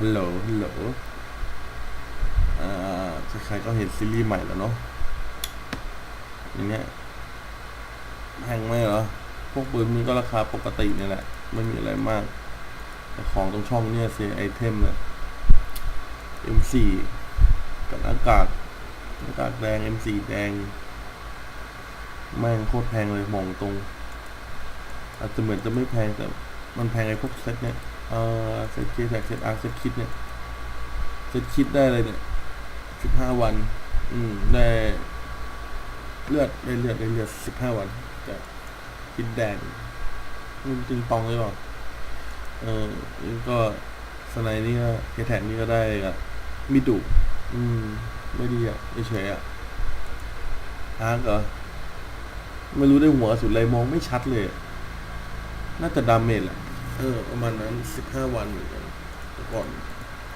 ฮัลโหลฮัลโหลอ่าใครๆก็เห็นซีรีส์ใหม่แล้วเนาะอย่างเงี้ยแพงไหมเหรอ พวกปืนนี้ก็ราคาปกติเนี่ยแหละ ไม่มีอะไรมาก แต่ของตรงช่องเนี่ยเซไอเทมเนี่ย M4 กับหน้ากากหน้ากากแดง M4 แดง แม่งโคตรแพงเลยมองตรง อาจจะเหมือนจะไม่แพงแต่มันแพงไอ้พวกเซ็ตเนี่ย เออเซ็ตเคแท็กเซ็ตอาร์เซ็ตคิดเนี่ยเซ็ตคิดได้เลยเนี่ยสิบห้าวัน อืมได้เลือดได้เลือดได้เลือดสิบห้าวันแต่คิดแดงมันจริงปองเลยเปล่าเออก็สไนนี่ก็เคแท็กนี่ก็ได้อะมิดุอืม ไม่ดีอะเฉยอะฮาร์กเหรอไม่รู้ได้หัวสุดอะไรมองไม่ชัดเลย น่าจะดาเมจแหละ เออประมาณนั้นสิบห้าวันเหมือนกันก่อน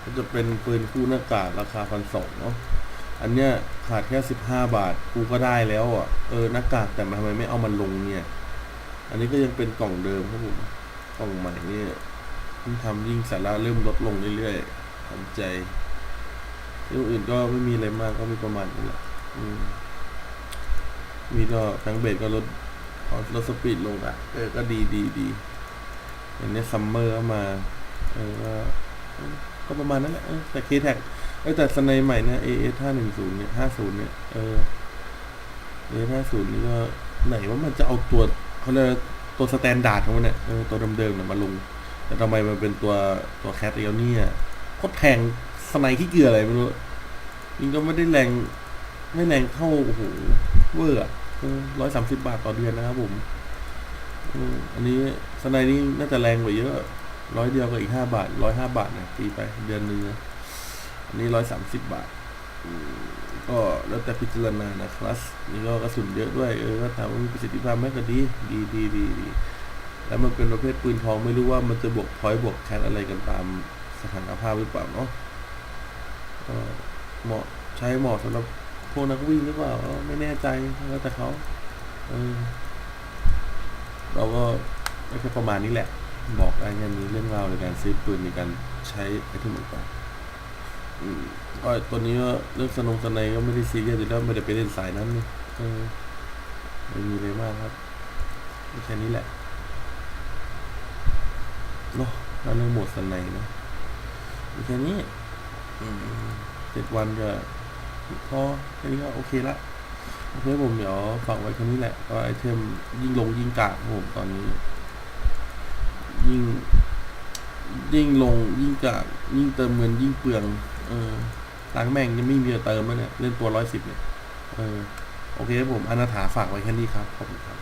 ก็จะเป็นปืนคู่หน้ากากราคาพันสองเนาะอันเนี้ยขาดแค่สิบห้าบาทกูก็ได้แล้วอะเออหน้ากากแต่ทำไมไม่เอามันลงเนี่ย อันนี้ก็ยังเป็นกล่องเดิมครับผมกล่องใหม่เนี่ยยิ่งทำยิ่งสาระเริ่มลดลงเรื่อยๆทำใจเรื่องอื่นก็ไม่มีอะไรมากก็มีประมาณนี้แหละอืมมีก็แฟงเบดก็ลดเอาลดสปีดลงอะเออก็ดีดีดี อย่างนี้ซัมเมอร์มา เออก็ประมาณนั้นแหละแต่เคแท็กเออแต่สไนใหม่เนี่ย AS ห้าหนึ่งศูนย์เนี่ยห้าศูนย์เนี่ยเออ AS ห้าศูนย์นี่ก็ไหนว่ามันจะเอาตัวเขาเรียกตัวสแตนดาร์ดของมันเนี่ยเออตัวเดิมๆเนี่ยมาลง แต่ทำไมมันเป็นตัวตัวแคทเอลเนี่ยโคตรแพงสไนขี้เกียจอะไรไม่รู้ยิงก็ไม่ได้แรงไม่แรงเท่าโอ้โหเวอร์อะร้อยสามสิบบาทต่อเดือนนะครับผม อันนี้สไนนี่น่าจะแรงกว่าเยอะ ร้อยเดียวก็อีกห้าบาทร้อยห้าบาทนะตีไปเดือนหนึงนะอันนี้ร้อยสามสิบบาทก็แล้วแต่พิจารณานะครับนี่ก็กระสุนเยอะด้วยเออก็ถามว่ามีประสิทธิภาพไหมก็ดีดีดีดีดีแล้วมันเป็นประเภทปืนทองไม่รู้ว่ามันจะบวกพอยต์บวกแคทอะไรกันตามสถานภาพหรือเปล่าเนาะก็เหมาะใช้เหมาะสำหรับพวกนักวิ่งหรือเปล่าไม่แน่ใจแล้วแต่เขาเออ เราก็ไม่แค่ประมาณนี้แหละ บอกได้แค่นี้เรื่องราวในการซื้อปืนในการใช้ไอเทมต่างๆอืมก็ตัวนี้ก็เรื่องสนงสนในก็ไม่ได้ซีเรียสอยู่แล้วไม่ได้ไปเล่นสายนั้นนี่เออไม่มีอะไรมากครับมีแค่นี้แหละเนาะแล้วเรื่องหมดสนในนะมีแค่นี้อืมเจ็ดวันก็พอแค่นี้ก็โอเคละ โอเคผมเดี๋ยวฝากไว้แค่นี้แหละก็ไอเทมยิ่งลงยิ่งกากครับผมตอนนี้ ยิ่ง ยิ่งลงยิ่งกากยิ่งเติมเงินยิ่งเปลือง เออตังแม่งยังไม่มีจะเติมแล้วเนี่ยเล่นตัวร้อยสิบเนี่ยเออโอเคครับผมอนาถาฝากไว้แค่นี้ครับขอบคุณครับ